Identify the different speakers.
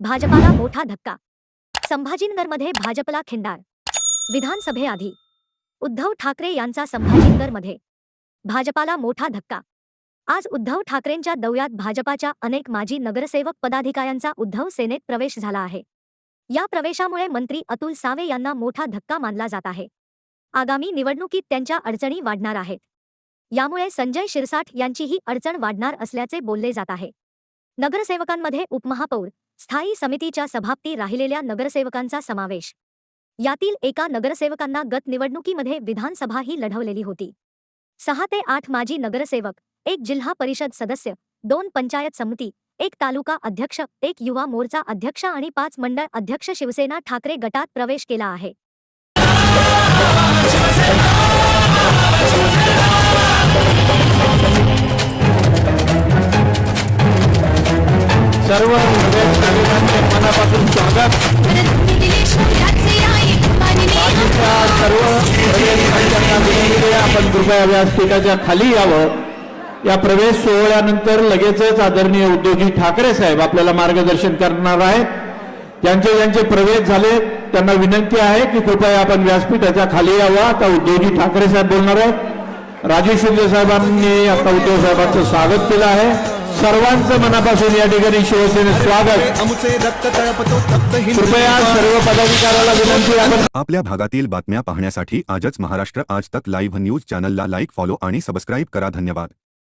Speaker 1: भाजपाला मोठा धक्का. संभाजीनगरमध्ये भाजपला खिंडार. विधानसभेआधी. उद्धव ठाकरे यांचा संभाजीनगरमध्ये. भाजपाला मोठा धक्का. आज उद्धव ठाकरेंच्या दौऱ्यात भाजपाच्या अनेक माजी नगरसेवक पदाधिकाऱ्यांचा उद्धव सेनेत प्रवेश झाला आहे. या प्रवेशामुळे मंत्री अतुल सावे यांना मोठा धक्का मानला जात आहे. आगामी निवडणुकीत त्यांच्या अडचणी वाढणार आहेत. यामुळे संजय शिरसाठ यांचीही अडचण वाढणार असल्याचे बोलले जात आहे. नगरसेवकांमध्ये उपमहापौर स्थायी समितीच्या सभापती राहिलेल्या नगरसेवकांचा समावेश. यातील एका नगरसेवकांना गत निवडणुकीमध्ये विधानसभा ही लढवलेली होती. सहा ते आठ माजी नगरसेवक एक जिल्हा परिषद सदस्य दोन पंचायत समिती एक तालुका अध्यक्ष एक युवा मोर्चा अध्यक्ष आणि पाच मंडळ अध्यक्ष शिवसेना ठाकरे गटात प्रवेश केला आहे.
Speaker 2: सर्व नागरिकांचे मनापासून स्वागत. बाकीच्या सर्व आपण कृपया व्यासपीठाच्या खाली यावं. या प्रवेश सोहळ्यानंतर लगेचच आदरणीय उद्योगी ठाकरे साहेब आपल्याला मार्गदर्शन करणार आहेत. त्यांचे ज्यांचे प्रवेश झाले त्यांना विनंती आहे की कृपया आपण व्यासपीठाच्या खाली यावं. आता उद्योगी ठाकरे साहेब बोलणार आहेत. राजू शिंदे साहेबांनी आता उद्धव साहेबांचं स्वागत केलं आहे. सर्वांचं मनापासून या ठिकाणी शिवसेनेत स्वागत. कृपया सर्व पदाधिकाऱ्याला विनंती आपण
Speaker 3: आपल्या भागातील बातम्या पाहण्यासाठी आजच महाराष्ट्र आज तक लाईव्ह न्यूज चॅनलला लाईक फॉलो आणि सबस्क्राईब करा. धन्यवाद.